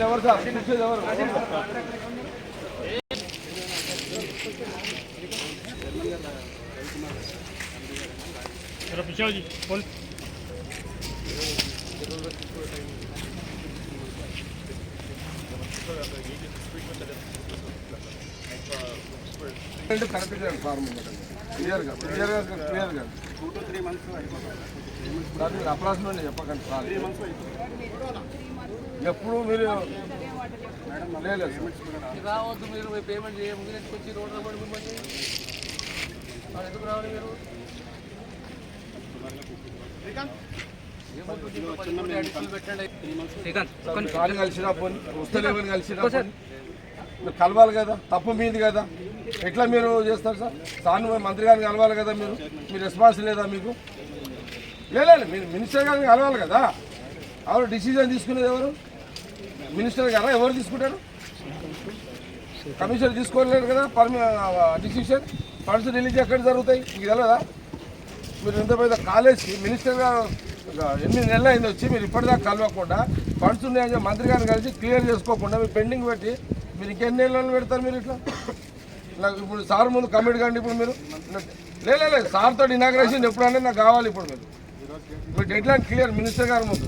ఎవరు సార్ కూర్చోది ఎవరు जरा క్లియర్గా క్లియర్గా క్లియర్గా ఎప్పుడు మీరు రావద్దు మీరు పేమెంట్ చేయము. వచ్చి రోడ్ల పడుకోండి ఎందుకు రావాలి మీరు? కలిసినా కలిసినా కలవాలి కదా తప్పు మీది కదా. ఎట్లా మీరు చేస్తారు సార్? సాను మంత్రి గారిని కలవాలి కదా మీరు? మీ రెస్పాన్స్ లేదా మీకు? లేదు మీరు మినిస్టర్ గారిని కలవాలి కదా. ఎవరు డిసిజన్ తీసుకునేది ఎవరు? మినిస్టర్ గారా? ఎవరు తీసుకుంటారు? కమిషనర్ తీసుకోలేరు కదా పర్మి డిసిషన్ ఫండ్స్ రిలీజ్ ఎక్కడ జరుగుతాయి? మీకు తెలియదా మీరు ఇంత పెద్ద కాలేజ్కి మినిస్టర్ గారు ఎనిమిది నెలలు అయింది వచ్చి మీరు ఇప్పటిదాకా కలవకుండా ఫండ్స్ ఉన్నాయని మంత్రి గారిని కలిసి క్లియర్ చేసుకోకుండా మీరు పెండింగ్ పెట్టి మీరు ఇంకెన్ని నెలలు పెడతారు మీరు ఇట్లా? నాకు ఇప్పుడు సార్ ముందు కమిట్ కండి ఇప్పుడు మీరు. లేదు లేదు సార్తో ఇనాగ్రేషన్ ఎప్పుడన్నా నాకు కావాలి ఇప్పుడు మీరు. మీరు డెడ్ లైన్ క్లియర్ మినిస్టర్ గారు ముందు.